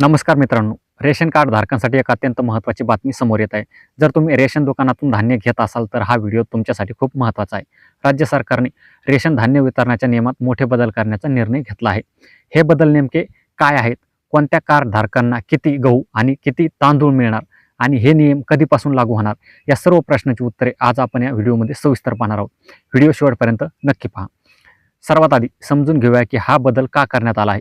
नमस्कार मित्रांनो ration card धारकांसाठी एक अत्यंत महत्त्वाची बातमी समोर येत आहे. जर तुम्ही रेशन दुकानातून धान्य घेत असाल तर हा व्हिडिओ तुमच्यासाठी खूप महत्त्वाचा आहे. राज्य सरकारने रेशन धान्य वितरणाच्या नियमात मोठे बदल करण्याचा निर्णय घेतला आहे. हे बदल नेमके काय आहेत? कोणत्या कार्ड धारकांना किती गहू आणि किती तांदूळ मिळणार? आणि हे नियम कधीपासून लागू होणार? या सर्व प्रश्नाची उत्तरे आज आपण या व्हिडिओमध्ये सविस्तर पाहणार आहोत. व्हिडिओ शेवटपर्यंत नक्की पहा. सर्वात आधी समजून घेऊया की हा बदल का करण्यात आला आहे.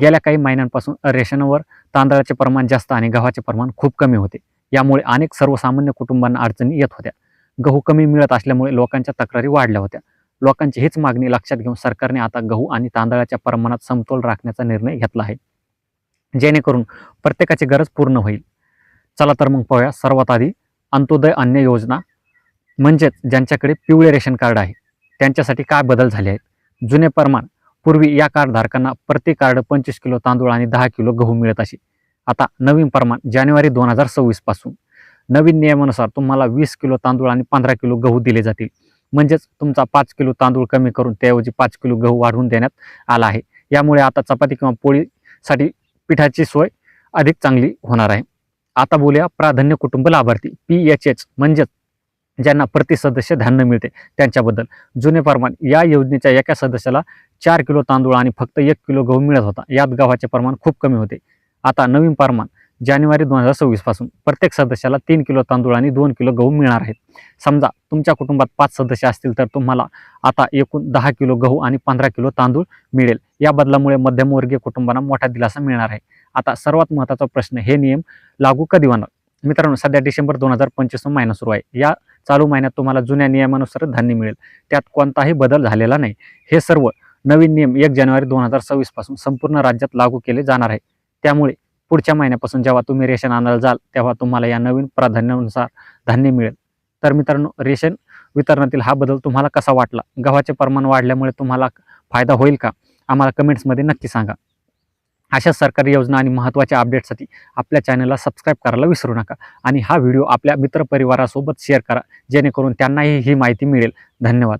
गेल्या काही महिन्यांपासून रेशनवर तांदळाचे प्रमाण जास्त आणि गव्हाचे प्रमाण खूप कमी होते. यामुळे अनेक सर्वसामान्य कुटुंबांना अडचणी येत होत्या. गहू कमी मिळत असल्यामुळे लोकांच्या तक्रारी वाढल्या होत्या. लोकांची हीच मागणी लक्षात घेऊन सरकारने आता गहू आणि तांदळाच्या प्रमाणात समतोल राखण्याचा निर्णय घेतला आहे. जेणेकरून प्रत्येकाची गरज पूर्ण होईल. चला तर मग पाहूया सर्वात आधी अंत्योदय अन्न योजना म्हणजेच ज्यांच्याकडे पिवळे रेशन कार्ड आहे त्यांच्यासाठी काय बदल झाले आहेत? जुने प्रमाण पूर्वी या कार्डधारकांना प्रति कार्ड पंचवीस किलो तांदूळ आणि दहा किलो गहू मिळत असे. आता नवीन प्रमाण जानेवारी दोन हजार सव्वीसपासून. नवीन नियमानुसार तुम्हाला वीस किलो तांदूळ आणि पंधरा किलो गहू दिले जातील. म्हणजेच तुमचा पाच किलो तांदूळ कमी करून त्याऐवजी पाच किलो गहू वाढवून देण्यात आला आहे. यामुळे आता चपाती किंवा पोळीसाठी पिठाची सोय अधिक चांगली होणार आहे. आता बोलूया प्राधान्य कुटुंब लाभार्थी पी एच एच म्हणजेच ज्यांना प्रति सदस्य धान्य मिळते त्यांच्याबद्दल. जुने प्रमाण या योजनेच्या एका सदस्याला चार किलो तांदूळ आणि फक्त एक किलो गहू मिळत होता. यात गव्हाचे प्रमाण खूप कमी होते. आता नवीन प्रमाण जानेवारी दोन हजार सव्वीसपासून प्रत्येक सदस्याला तीन किलो तांदूळ आणि दोन किलो गहू मिळणार आहेत. समजा तुमच्या कुटुंबात पाच सदस्य असतील तर तुम्हाला आता एकूण दहा किलो गहू आणि पंधरा किलो तांदूळ मिळेल. या बदलामुळे मध्यमवर्गीय कुटुंबांना मोठा दिलासा मिळणार आहे. आता सर्वात महत्त्वाचा प्रश्न हे नियम लागू कधी होणार? मित्रांनो सध्या डिसेंबर दोन हजार पंचवीस महिना सुरू आहे. या चालू महिन्यात तुम्हाला जुन्या नियमानुसार धान्य मिळेल. त्यात कोणताही बदल झालेला नाही. हे सर्व नवीन नियम एक जानेवारी दोन हजार सव्वीसपासून संपूर्ण राज्यात लागू केले जाणार आहे. त्यामुळे पुढच्या महिन्यापासून जेव्हा तुम्ही रेशन आणायला जाल तेव्हा तुम्हाला या नवीन प्राधान्यानुसार धान्य मिळेल. तर मित्रांनो रेशन वितरणातील हा बदल तुम्हाला कसा वाटला? गव्हाचे प्रमाण वाढल्यामुळे तुम्हाला फायदा होईल का? आम्हाला कमेंट्समध्ये नक्की सांगा. अशा सरकारी योजना आणि महत्त्वाच्या अपडेटसाठी आपल्या चॅनलला सबस्क्राईब करायला विसरू नका. आणि हा व्हिडिओ आपल्या मित्रपरिवारासोबत शेअर करा जेणेकरून त्यांनाही ही माहिती मिळेल. धन्यवाद.